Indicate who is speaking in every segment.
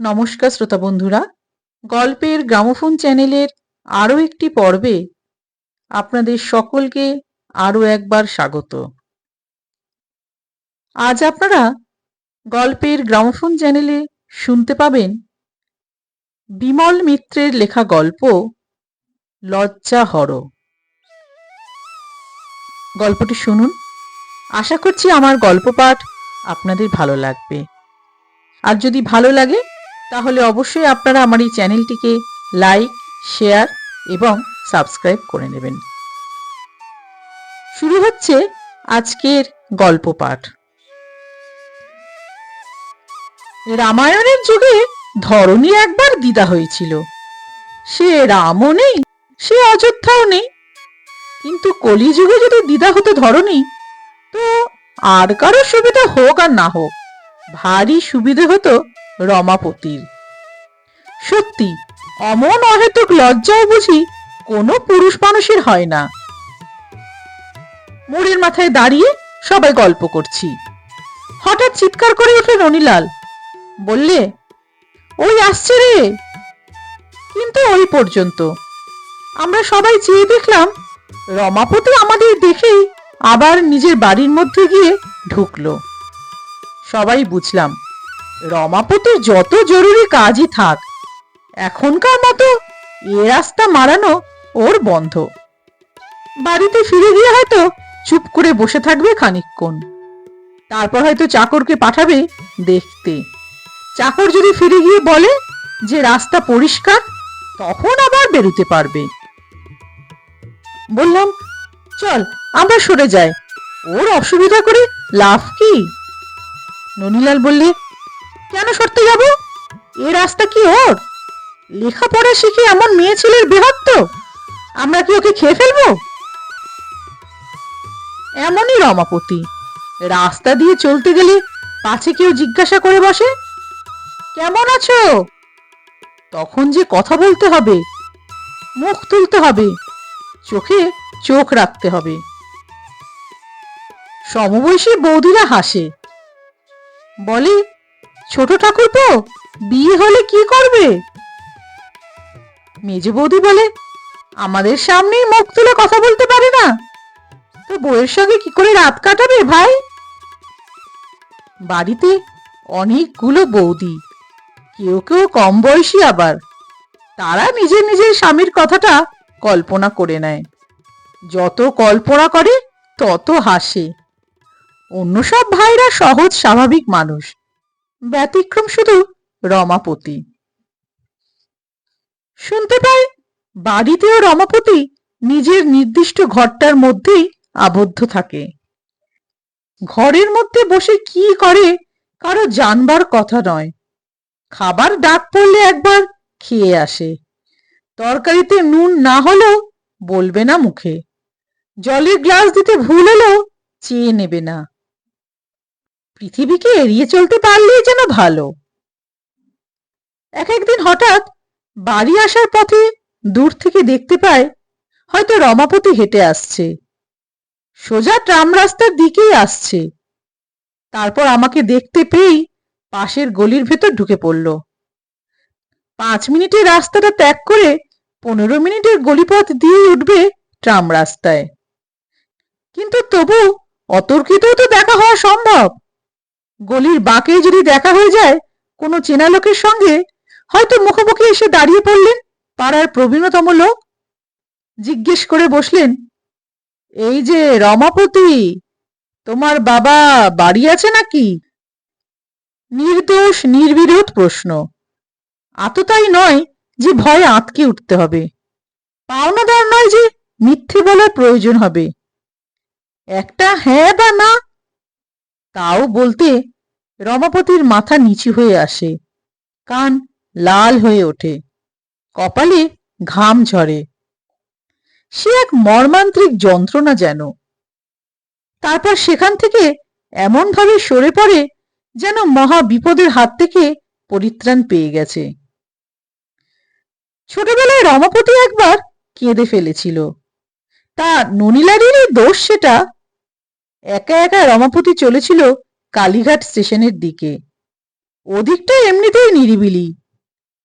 Speaker 1: নমস্কার শ্রোতা বন্ধুরা। গল্পের গ্রামোফোন চ্যানেলের আরও একটি পর্বে আপনাদের সকলকে আরও একবার স্বাগত। আজ আপনারা গল্পের গ্রামোফোন চ্যানেলে শুনতে পাবেন বিমল মিত্রের লেখা গল্প, লজ্জা হর। গল্পটি শুনুন। আশা করছি আমার গল্প পাঠ আপনাদের ভালো লাগবে। আর যদি ভালো লাগে তাহলে অবশ্যই আপনারা আমার এই চ্যানেলটিকে লাইক, শেয়ার এবং সাবস্ক্রাইব করে নেবেন। শুরু হচ্ছে আজকের গল্প পাঠ। রামায়ণের যুগে ধরনী একবার দিদা হয়েছিল। সে রামও নেই, সে অযোধ্যাও নেই। কিন্তু কলিযুগে যদি দিদা হতো ধরনী তো আর কারও সুবিধা হোক আর না হোক, ভারী সুবিধে হতো রমাপতির সত্যি, অমন অহেতুক লজ্জাও বুঝি কোনো পুরুষ মানুষের হয় না। মোড়ের মাথায় দাঁড়িয়ে সবাই গল্প করছি। হঠাৎ চিৎকার করে উঠল ননীলাল বললে, ওই আসছে রে! কিন্তু ওই পর্যন্ত। আমরা সবাই চেয়ে দেখলাম, রমাপতি আমাদের দেখেই আবার নিজের বাড়ির মধ্যে গিয়ে ঢুকলো। সবাই বুঝলাম রমাপতির যত জরুরি কাজই থাক, এখনকার মতো এ রাস্তা মারানো ওর বন্ধ। বাড়িতে ফিরে গিয়ে হয়তো চুপ করে বসে থাকবে খানিকক্ষণ। তারপর হয়তো চাকরকে পাঠাবে দেখতে। চাকর যদি ফিরে গিয়ে বলে যে রাস্তা পরিষ্কার, তখন আবার বেরোতে পারবে। বললাম, চল, আমরা সরে যাই। ওর অসুবিধা করে লাভ কি? ননীলাল বললে কেন সরতে যাব? এ রাস্তা কি ওর? লেখাপড়া শিখে এমন মেয়ে ছেলের বেহাত্ত আমরা কি ওকে খেয়ে ফেলব? এমনই রমাপতি, রাস্তা দিয়ে চলতে গেলে পাছে কেউ জিজ্ঞাসা করে বসে, কেমন আছো? তখন যে কথা বলতে হবে, মুখ তুলতে হবে, চোখে চোখ রাখতে হবে। সমবয়সী বৌদিরা হাসে, বলে ছোট ঠাকুর তো, বিয়ে হলে কি করবে? মেজ বৌদি বলে, আমাদের সামনেই মুখ তুলে কথা বলতে পারে না। তো বউয়ের সঙ্গে কি করে রাত কাটাবে ভাই? বাড়িতে অনেকগুলো বৌদি, কেউ কেউ কম বয়সী আবার। তারা নিজের নিজের স্বামীর কথাটা কল্পনা করে নেয়। যত কল্পনা করে, তত হাসে। অন্য সব ভাইরা সহজ, স্বাভাবিক মানুষ। ব্যতিক্রম শুধু রমাপতি। শুনতে পাই বাড়িতেও রমাপতি নিজের নির্দিষ্ট ঘরটার মধ্যেই আবদ্ধ থাকে। ঘরের মধ্যে বসে কি করে কারও জানবার কথা নয়। খাবার ডাক পড়লে একবার খেয়ে আসে। তরকারিতে নুন না হলেও বলবে না মুখে। জলের গ্লাস দিতে ভুল হলেও চেয়ে নেবে না। পৃথিবীকে এড়িয়ে চলতে পারলেই যেন ভালো। এক একদিন হঠাৎ বাড়ি আসার পথে দূর থেকে দেখতে পায়, হয়তো রমাপতি হেঁটে আসছে। সোজা ট্রাম রাস্তার দিকেই আসছে। তারপর আমাকে দেখতে পেয়েই পাশের গলির ভেতর ঢুকে পড়ল। পাঁচ মিনিটের রাস্তাটা ত্যাগ করে পনেরো মিনিটের গলিপথ দিয়ে উঠবে ট্রাম রাস্তায়। কিন্তু তবু অতর্কিতও তো দেখা হওয়া সম্ভব। গলির বাঁকে যদি দেখা হয়ে যায়, কোনো চেনা লোকের সঙ্গে হয়তো মুখোমুখি এসে দাঁড়িয়ে পড়লেন পাড়ার প্রবীণতম লোক। জিজ্ঞেস করে বসলেন, এই যে রমাপতি, তোমার বাবা বাড়ি আছে নাকি? নির্দোষ, নির্বিরোধ প্রশ্ন। আততাই নয় যে ভয়ে আঁতকে উঠতে হবে। পাওনাদার নয় যে মিথ্যে বলার প্রয়োজন হবে। একটা হ্যাঁ বা না তাও বলতে রমাপতির মাথা নিচু হয়ে আসে। কান লাল হয়ে ওঠে। কপালে ঘাম ঝরে। সে এক মর্মান্ত্রিক যন্ত্রণা যেন। তারপর সেখান থেকে এমনভাবে সরে পড়ে যেন মহা বিপদের হাত থেকে পরিত্রাণ পেয়ে গেছে। ছোটবেলায় রমাপতি একবার কেঁদে ফেলেছিল। তা ননীলারিরই দোষ সেটা একা একা রমাপতি চলেছিল কালীঘাট স্টেশনের দিকে। ওদিকটা এমনিতেই নিরিবিলি।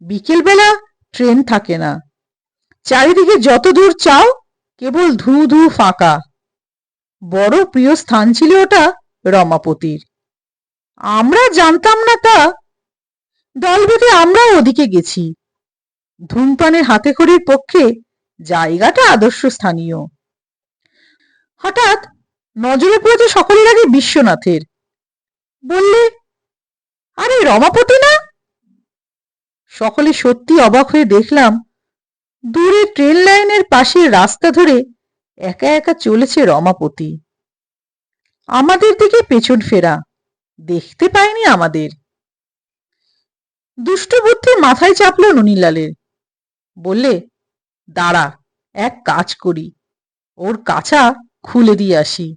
Speaker 1: বিকেলবেলা ট্রেন থাকে না। চারিদিকে যত দূর চাও কেবল ধু ধু ফাঁকা। বড় প্রিয় স্থান ছিল ওটা রমাপতির। আমরা জানতাম না তা। দল বেঁধে আমরাও ওদিকে গেছি। ধূমপানের হাতে খড়ির পক্ষে জায়গাটা আদর্শ স্থানীয়। হঠাৎ নজরে পড়েছে সকলের আগে বিশ্বনাথের। বললে, আরে রমাপতি না? সকলে সত্যি অবাক হয়ে দেখলাম, দূরে ট্রেন লাইনের পাশে রাস্তা ধরে একা একা চলেছে রমাপতি। আমাদের দিকে পেছন ফেরা, দেখতে পায়নি আমাদের। দুষ্ট বুদ্ধি মাথায় চাপল ননীলালের। বললে, দাঁড়া, এক কাজ করি, ওর কাছা খুলে দিয়ে আসি।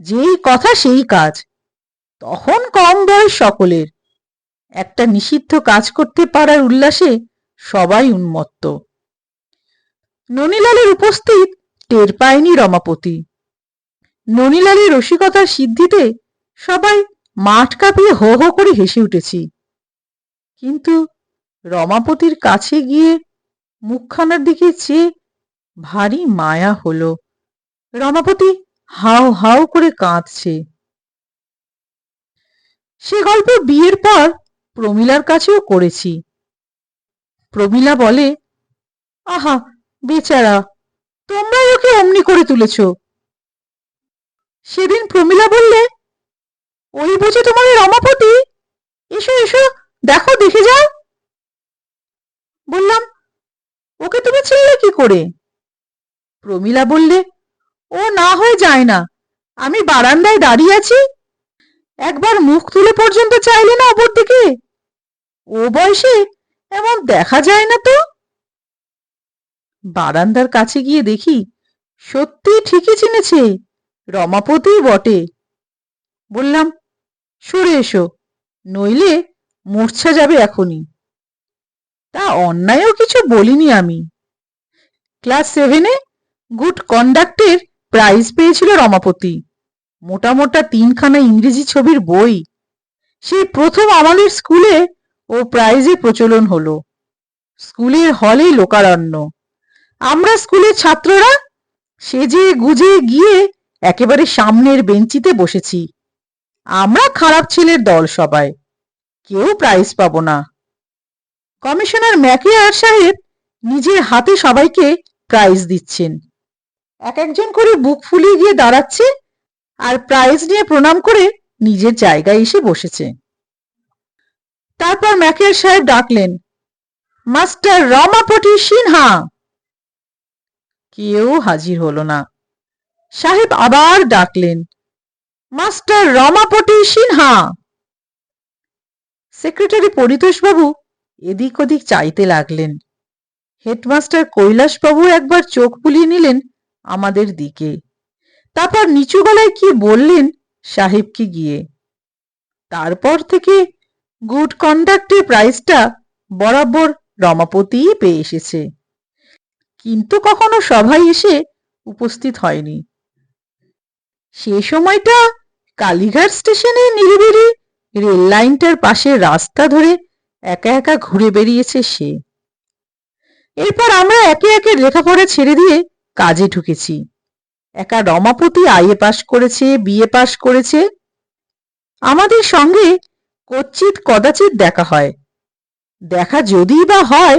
Speaker 1: যেই কথা সেই কাজ। তখন কম বয়স সকলের। একটা নিষিদ্ধ কাজ করতে পারার উল্লাসে সবাই উন্মত্ত। ননীলালের উপস্থিত টের পায়নি রমাপতি। ননীলালের রসিকতার সিদ্ধিতে সবাই মাঠ কাঁপিয়ে হো হো করে হেসে উঠেছি। কিন্তু রমাপতির কাছে গিয়ে মুখখানার দিকে চেয়ে ভারী মায়া হলো। রমাপতি হাউ হাউ করে কাঁদছে। সে গল্প বিয়ের পর প্রমিলার কাছেও করেছি। প্রমিলা বলে, আহা, বেচারা, তোমরাই ওকে অমনি করে তুলেছ। সেদিন প্রমিলা বললে, ওই বুঝি তোমার রমাপতি? এসো এসো, দেখো, দেখে যাও। বললাম, ওকে তুমি চিনলে কি করে? প্রমিলা বললে ও না হয়ে যায় না। আমি বারান্দায় দাঁড়িয়ে আছি। একবার মুখ তুলে পর্যন্ত চাইলে না ওপর দিকে। ও বয়সে এমন দেখা যায় না তো। বারান্দার কাছে গিয়ে দেখি সত্যি ঠিকই চিনেছে, রমাপতি বটে। বললাম, সরে এসো, নইলে মূর্ছা যাবে এখনই। তা অন্যায়ও কিছু বলিনি আমি। ক্লাস সেভেনে গুড কন্ডাক্টের প্রাইজ পেয়েছিল রমাপতি। মোটা মোটা তিনখানা ইংরেজি ছবির বই। সেই প্রথম আমাদের স্কুলে ও প্রাইজে প্রচলন হলো। স্কুলের হলে লোকারণ্য। আমরা স্কুলের ছাত্ররা সেজে গুজে গিয়ে একেবারে সামনের বেঞ্চিতে বসেছি। আমরা খারাপ ছেলের দল সবাই। কেউ প্রাইজ পাবো না। কমিশনার ম্যাকিয়ার সাহেব নিজের হাতে সবাইকে প্রাইজ দিচ্ছেন। এক একজন করে বুক ফুলিয়ে গিয়ে দাঁড়াচ্ছে আর প্রাইজ নিয়ে প্রণাম করে নিজের জায়গায় এসে বসেছে। তারপর ম্যাকের সাহেব ডাকলেন, মাস্টার রমাপটি সিনহা! কেউ হাজির হলো না। সাহেব আবার ডাকলেন, মাস্টার রমাপটি সিনহা! সেক্রেটারি পরিতোষবাবু এদিক ওদিক চাইতে লাগলেন। হেডমাস্টার কৈলাসবাবু একবার চোখ বুলিয়ে নিলেন আমাদের দিকে। তারপর নিচু গলায় কি বললেন সাহেবকে গিয়ে। তারপর থেকে গুড কন্ডাক্টের প্রাইজটা বরাবর রমাপতিই পেয়ে এসেছে। কিন্তু কখনো সভায় এসে উপস্থিত হয়নি। সে সময়টা কালীঘাট স্টেশনে নিরিবিলি রেল লাইনটার পাশে রাস্তা ধরে একা একা ঘুরে বেরিয়েছে সে। এরপর আমরা একে একে লেখাপড়া ছেড়ে দিয়ে কাজে ঢুকেছি। একা রমাপতি আইএ পাশ করেছে, বিএ পাশ করেছে? আমাদের সঙ্গে কচ্ছিত কদাচিৎ দেখা হয়। দেখা যদি বা হয়,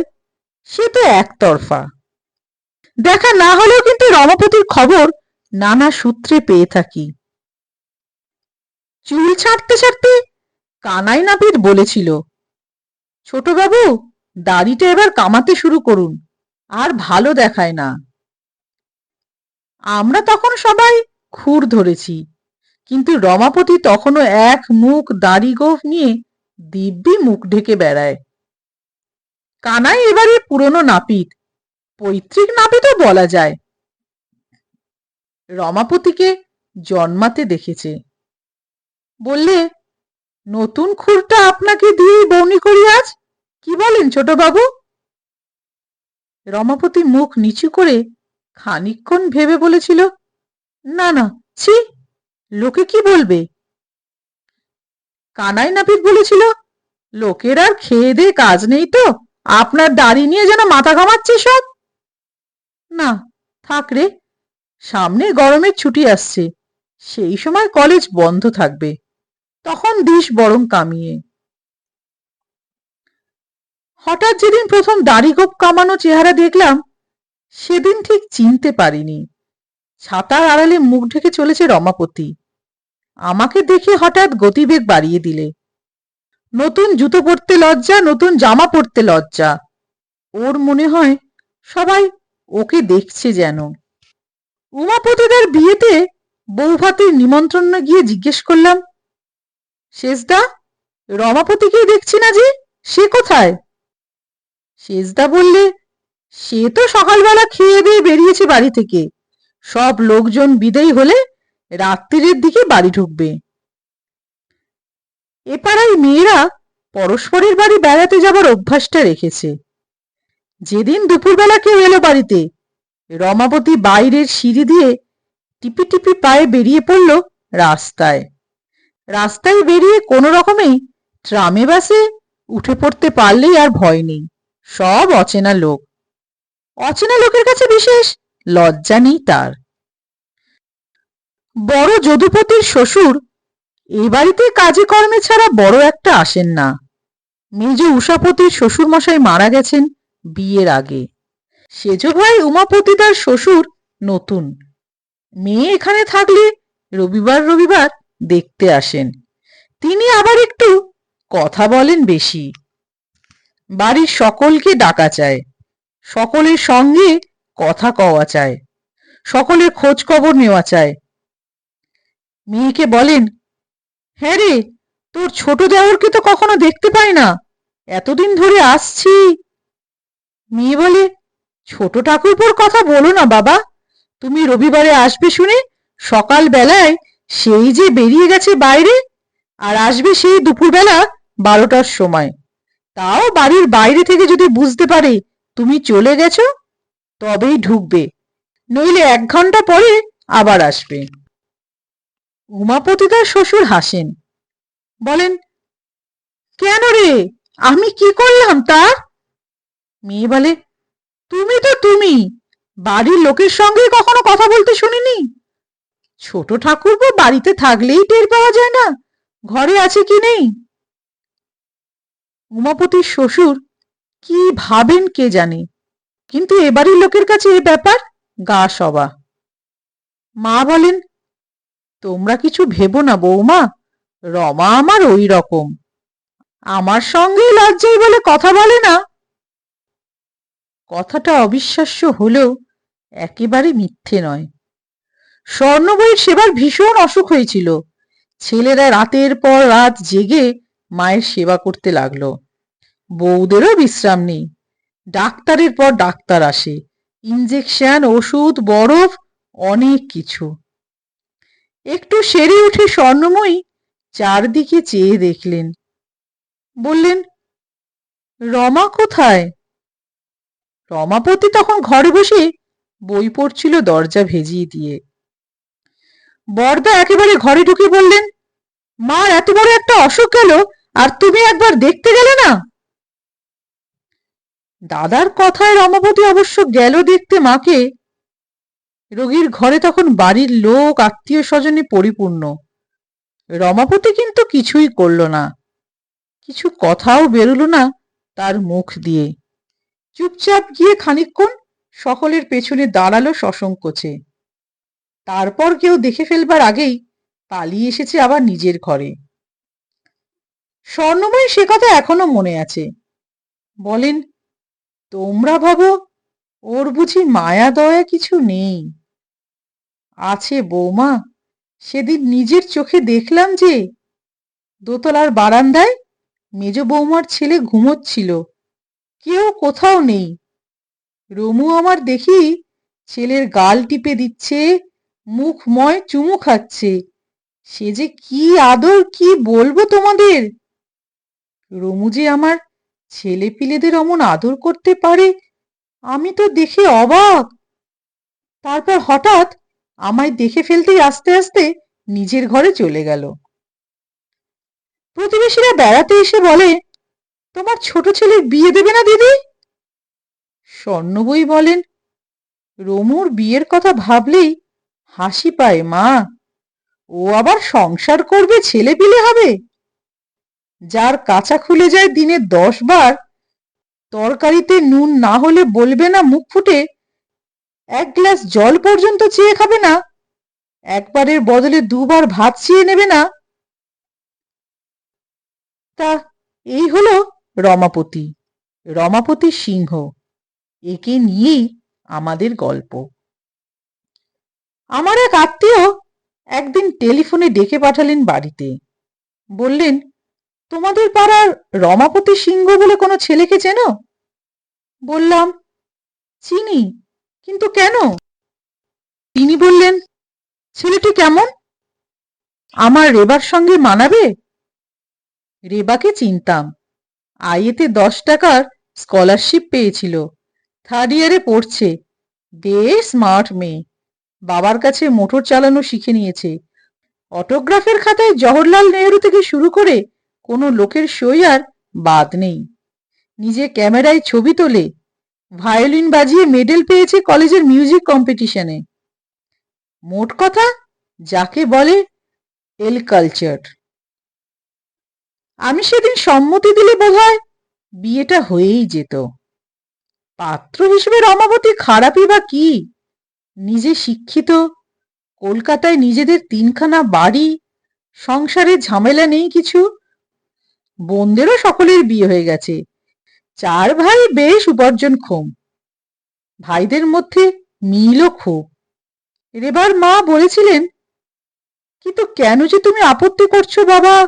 Speaker 1: সে তো একতরফা। দেখা না হলেও কিন্তু রমাপতির খবর নানা সূত্রে পেয়ে থাকি। চুল ছাড়তে ছাড়তে কানাই নাপিত বলেছিল, ছোটবাবু, দাড়িটা এবার কামাতে শুরু করুন, আর ভালো দেখায় না। আমরা তখন সবাই খুর ধরেছি। কিন্তু রমাপতি তখনও এক মুখ দাড়ি গোফ নিয়ে দিব্যি মুখ ঢেকে বেড়ায়। কানাই এবারে পুরনো নাপিত, পৈতৃক নাপিতও বলা যায়। রমাপতিকে জন্মাতে দেখেছে। বললে, নতুন খুরটা আপনাকে দিয়েই বৌনি করি আজ? কি বলেন ছোটবাবু? রমাপতি মুখ নিচু করে খানিকক্ষণ ভেবে বলেছিল, না না, ছি, লোকে কি বলবে? কানাই নাপিত বলেছিল, লোকের আর খেয়ে দিয়ে কাজ নেই তো, আপনার দাড়ি নিয়ে যেন মাথা ঘামাচ্ছে সব? না, থাক রে, সামনে গরমের ছুটি আসছে, সেই সময় কলেজ বন্ধ থাকবে, তখন দিস বরং কামিয়ে। হঠাৎ যেদিন প্রথম দাড়ি গোপ কামানো চেহারা দেখলাম সেদিন ঠিক চিনতে পারিনি। ছাতার আড়ালে মুখ ঢেকে চলেছে রমাপতি। আমাকে দেখে হঠাৎ গতিবেগ বাড়িয়ে দিলে। নতুন জুতো পরতে লজ্জা, নতুন জামা পরতে লজ্জা। ওর মনে হয় সবাই ওকে দেখছে যেন। উমাপতিদের বিয়েতে বউ ভাতের নিমন্ত্রণ গিয়ে জিজ্ঞেস করলাম, শেষদা রমাপতিকে দেখছি না যে? সে কোথায়? শেষদা বললে সে তো সকালবেলা খেয়ে দিয়ে বেরিয়েছে বাড়ি থেকে। সব লোকজন বিদেয় হলে রাত্রির দিকে বাড়ি ঢুকবে। এ মেয়েরা পরস্পরের বাড়ি বেড়াতে যাবার অভ্যাসটা রেখেছে। যেদিন দুপুরবেলা কেউ এলো বাড়িতে, রমাপতি বাইরের সিঁড়ি দিয়ে টিপি টিপি পায়ে বেরিয়ে পড়ল রাস্তায়। রাস্তায় বেরিয়ে কোনো রকমেই ট্রামে বাসে উঠে পড়তে পারলেই আর ভয় নেই। সব অচেনা লোক। অচেনা লোকের কাছে বিশেষ লজ্জা নেই তার। বড় যদুপতির শ্বশুর এ বাড়িতে কাজে কর্মে ছাড়া বড় একটা আসেন না। মেজ উষাপতির শ্বশুর মশাই মারা গেছেন বিয়ের আগে। সেজ ভাই উমাপতি তার শ্বশুর নতুন। মেয়ে এখানে থাকলে রবিবার রবিবার দেখতে আসেন। তিনি আবার একটু কথা বলেন বেশি। বাড়ির সকলকে ডাকা চায়। সকলের সঙ্গে কথা কওয়া চায়, সকলের খোঁজ খবর নেওয়া চায়। মেয়েকে বলেন হ্যাঁ রে, তোর ছোট দেওরকে তো কখনো দেখতে পাই না, এতদিন ধরে আসছি। মেয়ে বলে, ছোট ঠাকুরপোর কথা বলো না বাবা, তুমি রবিবারে আসবে শুনে সকাল বেলায় সেই যে বেরিয়ে গেছে বাইরে, আর আসবে সেই দুপুরবেলা বারোটার সময়। তাও বাড়ির বাইরে থেকে যদি বুঝতে পারে তুমি চলে গেছো, তবেই ঢুকবে। নইলে এক ঘণ্টা পরে আবার আসবে। উমাপতি তার শ্বশুর হাসেন। বলেন, কেন রে? আমি কি করলাম তার? মেয়ে বলে, তুমি তো তুমি। বাড়ির লোকের সঙ্গে কখনো কথা বলতে শুনিনি। ছোট ঠাকুরপো বাড়িতে থাকলেই টের পাওয়া যায় না। ঘরে আছে কি নেই? উমাপতির শ্বশুর কি ভাবেন কে জানে? কিন্তু এ বাড়ির লোকের কাছে এ ব্যাপার গা সবা মা বলেন, তোমরা কিছু ভেবো না বৌমা, রমা আমার ওই রকম। আমার সঙ্গেই লজ্জাই বলে কথা বলে না। কথাটা অবিশ্বাস্য হলেও একেবারে মিথ্যে নয়। স্বর্ণবইয়ের সেবার ভীষণ অসুখ হয়েছিল। ছেলেরা রাতের পর রাত জেগে মায়ের সেবা করতে লাগল। বউদেরও বিশ্রাম নেই। ডাক্তারের পর ডাক্তার আসে। ইঞ্জেকশন ওষুধ, বরফ, অনেক কিছু। একটু সেরে উঠে স্বর্ণময়ী চারদিকে চেয়ে দেখলেন। বললেন, রমা কোথায়? রমাপতি তখন ঘরে বসে বই পড়ছিল দরজা ভেজিয়ে দিয়ে। বরদা একেবারে ঘরে ঢুকে বললেন মা এত বড় একটা অসুখ গেল, আর তুমি একবার দেখতে গেলে না? দাদার কথায় রমাপতি অবশ্য গেল দেখতে মাকে। রোগীর ঘরে তখন বাড়ির লোক আত্মীয় স্বজনে পরিপূর্ণ। রমাপতি কিন্তু কিছুই করল না। কিছু কথাও বেরোলো না তার মুখ দিয়ে। চুপচাপ গিয়ে খানিকক্ষণ সকলের পেছনে দাঁড়াল সসংকোচে তারপর কেউ দেখে ফেলবার আগেই পালিয়ে এসেছে আবার নিজের ঘরে। স্বর্ণময় সে কথা এখনও মনে আছে। বলেন তোমরা ভাবো, ওর বুঝি মায়া দয়া কিছু নেই। আছে বৌমা, সেদিন নিজের চোখে দেখলাম যে, দোতলার বারান্দায় মেজ বৌমার ছেলে ঘুমোচ্ছিল। কেউ কোথাও নেই। রমু আমার দেখি ছেলের গাল টিপে দিচ্ছে, মুখময় চুমু খাচ্ছে। সে যে কি আদর, কি বলব তোমাদের? রমু যে আমার ছেলে পিলেদের অমন আদর করতে পারে? আমি তো দেখে অবাক। তারপর হঠাৎ আমায় দেখে ফেলতেই আস্তে আস্তে নিজের ঘরে চলে গেল। প্রতিবেশীরা বেড়াতে এসে বলে, তোমার ছোট ছেলের বিয়ে দেবে না দিদি? স্বর্ণবই বলেন, রমুর বিয়ের কথা ভাবলেই হাসি পায় মা। ও আবার সংসার করবে ছেলে পিলে হবে? যার কাঁচা খুলে যায় দিনে দশ বার। তরকারিতে নুন না হলে বলবে না মুখ ফুটে, এক গ্লাস জল পর্যন্ত চেয়ে খাবে না, একবারের বদলে দুবার ভাত চেয়ে নেবে না। তা এই হলো রমাপতি রমাপতি সিংহ, একে নিয়েই আমাদের গল্প। আমার এক আত্মীয় একদিন টেলিফোনে ডেকে পাঠালেন বাড়িতে। বললেন তোমাদের পাড়ার রমাপতি সিংহ বলে কোনো ছেলেকে চেনো? বললাম, চিনি, কিন্তু কেন? তিনি বললেন, ছেলেটি কেমন? আমার রেবার সঙ্গে মানাবে? রেবাকে চিনতাম। আইএতে দশ টাকার স্কলারশিপ পেয়েছিল। থার্ড ইয়ারে পড়ছে। বেশ স্মার্ট মেয়ে। বাবার কাছে মোটর চালানো শিখে নিয়েছে। অটোগ্রাফের খাতায় জওহরলাল নেহরু থেকে শুরু করে কোনো লোকের সই আর বাদ নেই। নিজে ক্যামেরায় ছবি তোলে, ভায়োলিন বাজিয়ে মেডেল পেয়েছে কলেজের মিউজিক কম্পিটিশনে। মোট কথা, যাকে বলে এল কালচার। আমি সেদিন সম্মতি দিলে বোধহয় বিয়েটা হয়েই যেত। পাত্র হিসেবে রমাবতী খারাপই বা কি? নিজে শিক্ষিত, কলকাতায় নিজেদের তিনখানা বাড়ি, সংসারে ঝামেলা নেই কিছু? বোনদেরও সকলের বিয়ে হয়ে গেছে। চার ভাই বেশ উপার্জন উপার্জনক্ষম ভাইদের মধ্যে মিলও খুব রেবার মা বলেছিলেন কিন্তু কেন যে তুমি আপত্তি করছ বাবা?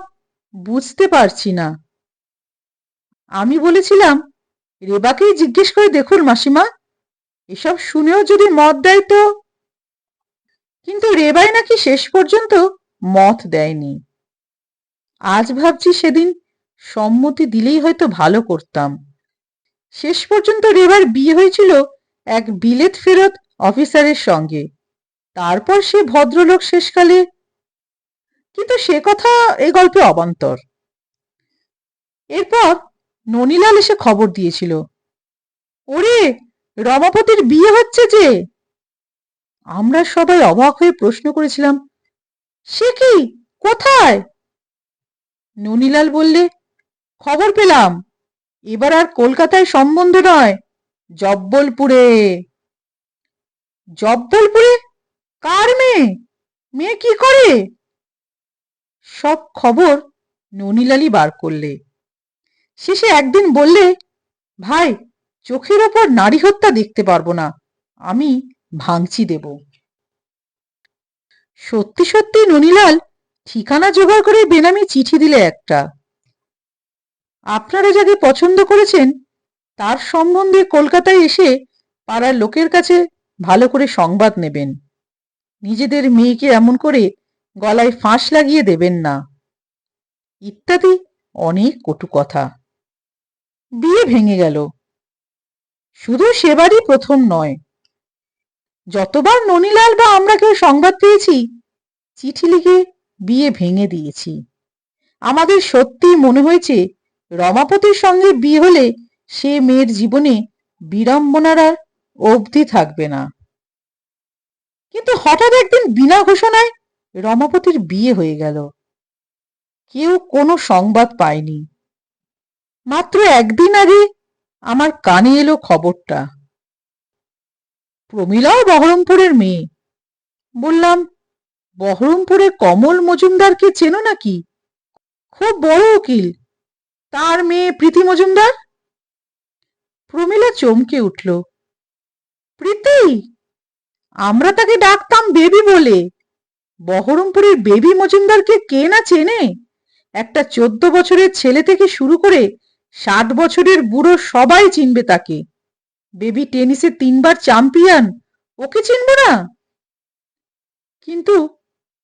Speaker 1: বুঝতে পারছি না। আমি বলেছিলাম রেবাকেই জিজ্ঞেস করে দেখুন মাসিমা, এসব শুনেও যদি মত দেয় তো? কিন্তু রেবাই নাকি শেষ পর্যন্ত মত দেয়নি। আজ ভাবছি সেদিন সম্মতি দিলেই হয়তো ভালো করতাম। শেষ পর্যন্ত রেবার বিয়ে হয়েছিল এক বিলেত ফেরত অফিসারের সঙ্গে। তারপর সে ভদ্রলোক শেষকালে কিন্তু সে কথা এ গল্পে অবান্তর। এরপর ননীলাল এসে খবর দিয়েছিল, ওরে, রমাপতির বিয়ে হচ্ছে যে? আমরা সবাই অবাক হয়ে প্রশ্ন করেছিলাম, সে কি? কোথায়? ননীলাল বললে খবর পেলাম। এবার আর কলকাতায় সম্বন্ধ নয়, জব্বলপুরে। জব্বলপুরে? কার মেয়ে? মেয়ে কি করে? সব খবর ননীলালই বার করলে। শেষে একদিন বললে, ভাই, চোখের ওপর নারী হত্যা দেখতে পারব না, আমি ভাঙচি দেব। সত্যি সত্যি ননীলাল ঠিকানা জোগাড় করে বেনামি চিঠি দিলে একটা। আপনারা যাকে পছন্দ করেছেন, তার সম্বন্ধে কলকাতায় এসে পাড়ার লোকের কাছে ভালো করে সংবাদ নেবেন। নিজেদের মেয়েকে এমন করে গলায় ফাঁস লাগিয়ে দেবেন না। ইত্যাদি অনেক কটু কথা। বিয়ে ভেঙে গেল। শুধু সেবারই প্রথম নয়। যতবার ননীলাল বা আমরা কেউ সংবাদ পেয়েছি, চিঠি লিখে বিয়ে ভেঙে দিয়েছি। আমাদের সত্যি মনে হয়েছে রমাপতির সঙ্গে বিয়ে হলে সে মেয়ের জীবনে বিড়ম্বনার আর অবধি থাকবে না। কিন্তু হঠাৎ একদিন বিনা ঘোষণায় রমাপতির বিয়ে হয়ে গেল। কেউ কোনো সংবাদ পায়নি। মাত্র একদিন আগে আমার কানে এলো খবরটা। প্রমীলাও বহরমপুরের মেয়ে। বললাম বহরমপুরে কমল মজুমদারকে চেনো নাকি? খুব বড় উকিল। তার মেয়ে প্রীতি মজুমদার? প্রমীলা চমকে উঠল। প্রীতি, আমরা তাকে ডাকতাম বেবি বলে। বহরমপুরের বেবি মজুমদারকে কে না চেনে? একটা চোদ্দ বছরের ছেলে থেকে শুরু করে ষাট বছরের বুড়ো সবাই চিনবে তাকে। বেবি টেনিসে তিনবার চ্যাম্পিয়ন, ওকে চিনব না? কিন্তু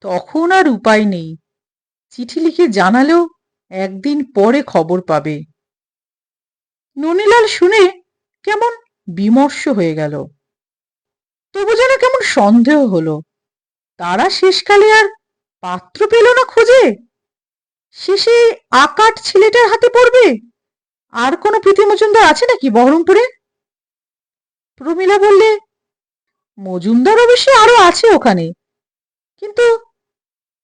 Speaker 1: তখন আর উপায় নেই। চিঠি লিখে জানালেও একদিন পরে খবর পাবে। ননীলাল শুনে কেমন বিমর্ষ হয়ে গেল। তবু যেন কেমন সন্দেহ হলো। তারা শেষকালে আর পাত্র পেল না খুঁজে? শেষে আকাট ছেলেটার হাতে পড়বে? আর কোনো প্রীতি মজুমদার আছে নাকি বহরমপুরে? প্রমীলা বললে মজুমদার অবশ্যই আরও আছে ওখানে। কিন্তু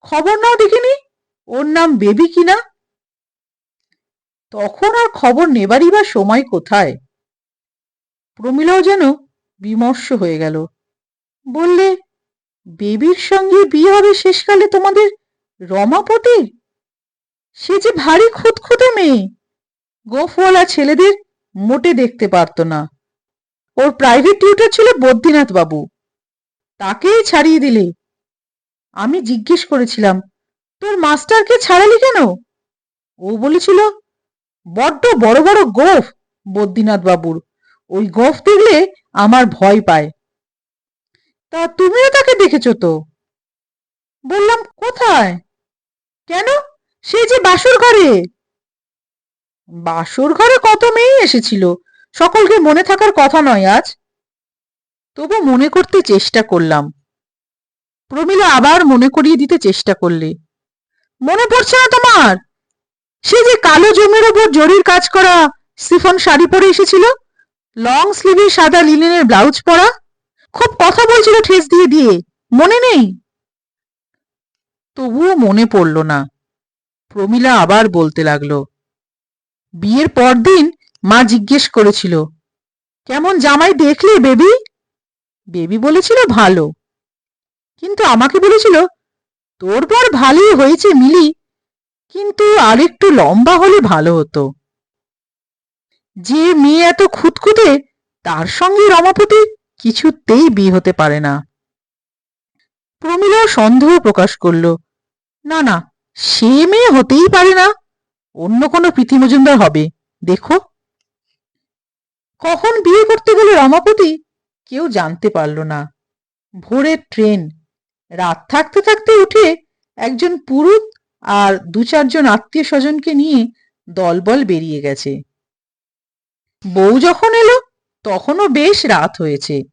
Speaker 1: খবর নাও দেখিনি, ওর নাম বেবি কিনা? তখন আর খবর নেবারই বা সময় কোথায়? প্রমীলাও যেন বিমর্ষ হয়ে গেল। বললে, বেবির সঙ্গে বিয়ে হবে শেষকালে তোমাদের রমাপতির সে যে ভারী খুঁতখুঁতে মেয়ে। গোফওয়ালা ছেলেদের মোটে দেখতে পারতো না। ওর প্রাইভেট টিউটর ছিল বদ্রীনাথ বাবু। তাকেই ছাড়িয়ে দিলে। আমি জিজ্ঞেস করেছিলাম, তোর মাস্টারকে ছাড়ালি কেন? ও বলেছিল বড্ড বড় বড় গোফ, বদ্রীনাথ বাবুর। ওই গোফ দেখলে আমার ভয় পায়। তা তুমিও তাকে দেখেছ তো? বললাম, কোথায়? কেন? সে যে বাসর ঘরে। বাসর ঘরে কত মেয়ে এসেছিল। সকলকে মনে থাকার কথা নয় আজ। তবু মনে করতে চেষ্টা করলাম। প্রমীলা আবার মনে করিয়ে দিতে চেষ্টা করলে। মনে পড়ছে না তোমার? সে যে কালো জমির ওপর জরির কাজ করা সিফন শাড়ি পরে এসেছিল? লং স্লিভের সাদা লিনেনের ব্লাউজ পরা? খুব কথা বলছিল ঠেস দিয়ে দিয়ে। মনে নেই? তবুও মনে পড়ল না। প্রমীলা আবার বলতে লাগল, বিয়ের পরদিন মা জিজ্ঞেস করেছিল, কেমন জামাই দেখলে বেবি? বেবি বলেছিল, ভালো। কিন্তু আমাকে বলেছিল, তোর পর ভালোই হয়েছে মিলি। কিন্তু আরেকটু লম্বা হলে ভালো হতো। যে মেয়ে এত খুঁতখুঁতে, তার সঙ্গে রমাপতি কিছুতেই বিয়ে হতে পারে না। প্রমীলাও সন্দেহ প্রকাশ করল, না না, সে মেয়ে হতেই পারে না। অন্য কোনো প্রীতি মজুমদার হবে, দেখো। কখন বিয়ে করতে গেল রমাপতি, কেউ জানতে পারল না। ভোরের ট্রেন, রাত থাকতে থাকতে উঠে একজন পুরুত আর দু চারজন আত্মীয় স্বজনকে নিয়ে দলবল বেরিয়ে গেছে। বউ যখন এলো, তখনও বেশ রাত হয়েছে।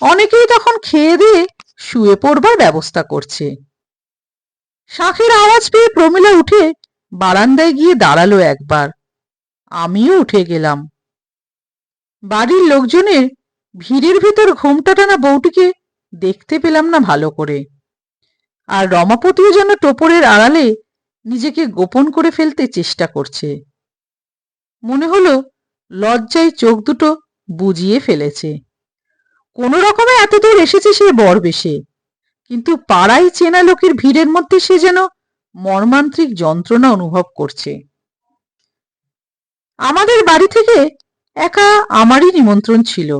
Speaker 1: অনেকেই তখন খেয়ে দিয়ে শুয়ে পড়বার ব্যবস্থা করছে। শাঁখের আওয়াজ পেয়ে প্রমীলা উঠে বারান্দায় গিয়ে দাঁড়াল একবার। আমিও উঠে গেলাম। বাড়ির লোকজনের ভিড়ের ভিতর ঘোমটা টানা বউটিকে দেখতে পেলাম না ভালো করে। আর রমাপতিও যেন টোপরের আড়ালে নিজেকে গোপন করে ফেলতে চেষ্টা করছে। মনে হলো লজ্জায় চোখ দুটো বুজিয়ে ফেলেছে। কোনো রকমে এতদূর এসেছে সে বর বেশে কিন্তু পাড়ায় চেনা লোকের ভিড়ের মধ্যে সে যেন মর্মান্ত্রিক যন্ত্রণা অনুভব করছে। আমাদের বাড়ি থেকে একা আমারই নিমন্ত্রণ ছিল।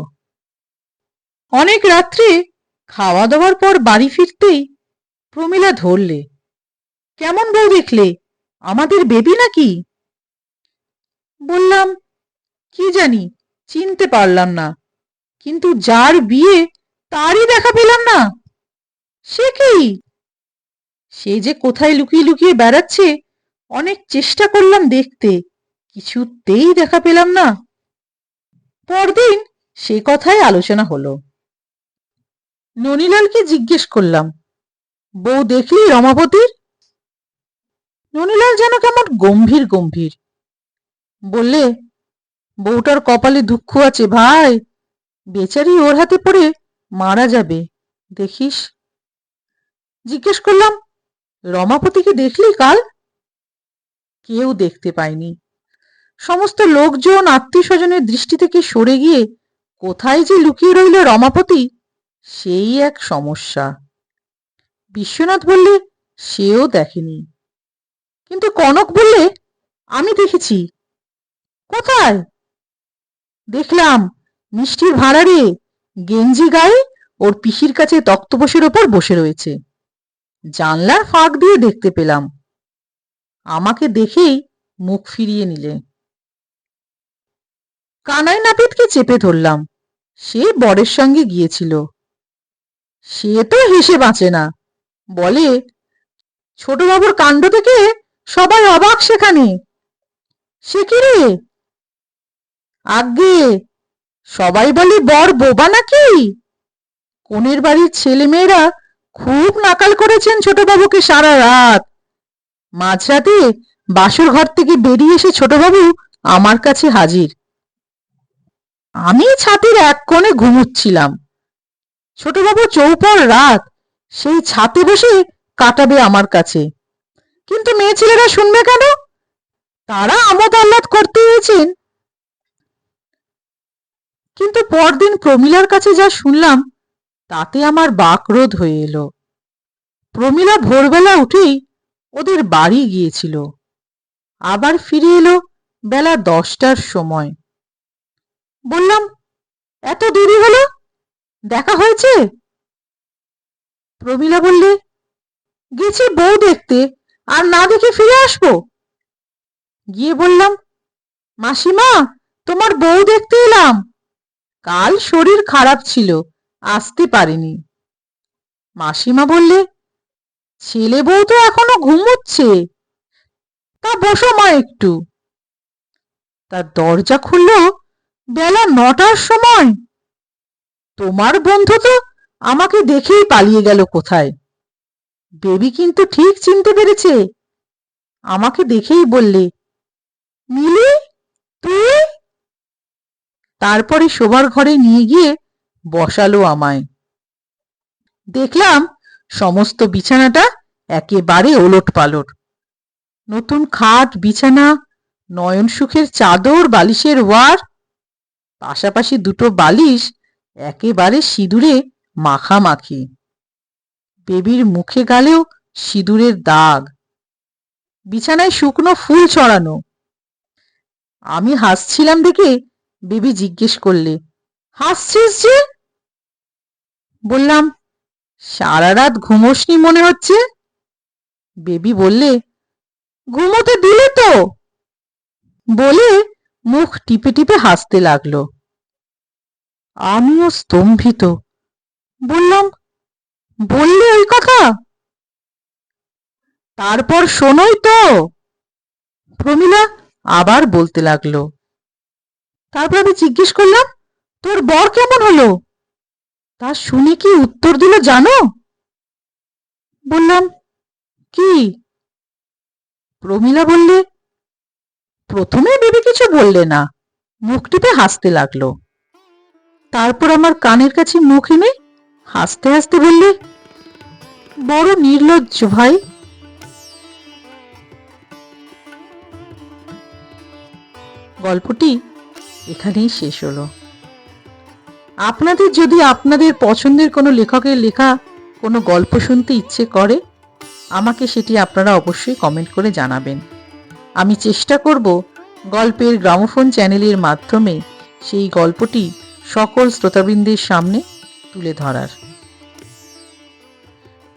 Speaker 1: অনেক রাত্রে খাওয়া দাওয়ার পর বাড়ি ফিরতেই প্রমীলা ধরলে। কেমন বউ দেখলে? আমাদের বেবি নাকি? বললাম, কি জানি, চিনতে পারলাম না। কিন্তু যার বিয়ে, তারই দেখা পেলাম না। সে কি? সে যে কোথায় লুকিয়ে লুকিয়ে বেড়াচ্ছে, অনেক চেষ্টা করলাম দেখতে, কিছুতেই দেখা পেলাম না। পরদিন সে কথাই আলোচনা হলো। ননীলালকে জিজ্ঞেস করলাম বউ দেখলি রমাপতির? ননীলাল যেন কেমন গম্ভীর গম্ভীর। বললে, বউটার কপালে দুঃখ আছে ভাই, বেচারি ওর হাতে পড়ে মারা যাবে, দেখিস। জিজ্ঞেস করলাম, রমাপতিকে দেখলি কাল? কেউ দেখতে পায়নি। সমস্ত লোকজন আত্মীয় স্বজনের দৃষ্টি থেকে সরে গিয়ে কোথায় যে লুকিয়ে রইল রমাপতি, সেই এক সমস্যা। বিশ্বনাথ বললে, সেও দেখেনি। কিন্তু কনক বললে, আমি দেখেছি। কোথায়? দেখলাম, মিষ্টির ভাড়ারে গেঞ্জি গায়ে ওর পিসির কাছে তক্তপোষের ওপর বসে রয়েছে। জানলার ফাঁক দিয়ে দেখতে পেলাম। আমাকে দেখেই মুখ ফিরিয়ে নিলে। কানাই নাপিতকে চেপে ধরলাম। সে বরের সঙ্গে গিয়েছিল। সে তো হেসে বাঁচে না। বলে ছোট বাবুর কাণ্ড থেকে সবাই অবাক সেখানে। সে কি রে? আগে সবাই বলে বর বোবা নাকি? কোনের বাড়ির ছেলে মেয়েরা খুব নাকাল করেছেন ছোটবাবুকে সারা রাত। মাঝরাতে বাসর ঘর থেকে বেরিয়ে এসে ছোটবাবু আমার কাছে হাজির। আমি ছাতের এক কোণে ঘুমুচ্ছিলাম। ছোটবাবু চৌপর রাত সেই ছাতে বসে কাটাবে আমার কাছে। কিন্তু মেয়ে ছেলেরা শুনবে কেন? তারা আমোদ আহ্লাদ করতে হয়েছেন কিন্তু পরদিন প্রমিলার কাছে যা শুনলাম, তাতে আমার বাকরোধ হয়ে এলো। প্রমিলা ভোরবেলা উঠেই ওদের বাড়ি গিয়েছিল। আবার ফিরে এলো বেলা দশটার সময়। বললাম, এত দেরি হলো? দেখা হয়েছে? প্রমিলা বললে, গেছি বউ দেখতে, আর না দেখে ফিরে আসব? গিয়ে বললাম, মাসিমা, তোমার বউ দেখতে এলাম। কাল শরীর খারাপ ছিল, আসতে পারিনি। মাসিমা বললে, ছেলে বউ তো এখনও ঘুমোচ্ছে, তা বসো মা একটু। তার দরজা খুললো বেলা নটার সময়। তোমার বন্ধু তো আমাকে দেখেই পালিয়ে গেল কোথায়? বেবি কিন্তু ঠিক চিনতে পেরেছে। আমাকে দেখেই বললে, মিলি, তুই? তারপরে শোবার ঘরে নিয়ে গিয়ে বসালো আমায়। দেখলাম সমস্ত বিছানাটা একেবারে ওলট পালট নতুন খাট, বিছানা, নয়ন সুখের চাদর, বালিশের ওয়ার, পাশাপাশি দুটো বালিশ একেবারে সিঁদুরে মাখামাখি। বেবির মুখে গালেও সিঁদুরের দাগ। বিছানায় শুকনো ফুল ছড়ানো। আমি হাসছিলাম দেখে বেবি জিজ্ঞেস করলে, হাসছিস যে? বললাম, সারা রাত ঘুমোসনি মনে হচ্ছে? বেবি বললে, ঘুমোতে দিলে তো। বলে মুখ টিপে টিপে হাসতে লাগল। আমিও স্তম্ভিত। বললাম, বললে ওই কথা? তারপর শোনোই তো। প্রমিলা আবার বলতে লাগল, তারপর আমি জিজ্ঞেস করলাম, তোর বর কেমন হলো? তা শুনে কি উত্তর দিল জানো? বললাম, কি? প্রমিলা বললে, প্রথমে বেবি কিছু বললে না, মুখ টিপে হাসতে লাগল। তারপর আমার কানের কাছে মুখ এনে হাসতে হাসতে বললে, বড় নির্লজ্জ ভাই। গল্পটি এখানেই শেষ হলো। আপনাদের যদি আপনাদের পছন্দের কোনো লেখকের লেখা কোনো গল্প শুনতে ইচ্ছে করে, আমাকে সেটি আপনারা অবশ্যই কমেন্ট করে জানাবেন। আমি চেষ্টা করব গল্পের গ্রামোফোন চ্যানেলের মাধ্যমে সেই গল্পটি সকল শ্রোতাবৃন্দের সামনে তুলে ধরার।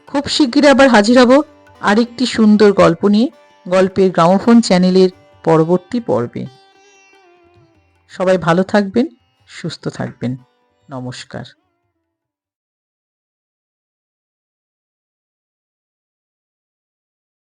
Speaker 1: খুব শিগগির আবার হাজির হব আরেকটি সুন্দর গল্প নিয়ে গল্পের গ্রামোফোন চ্যানেলের পরবর্তী পর্বে। সবাই ভালো থাকবেন, সুস্থ থাকবেন। নমস্কার।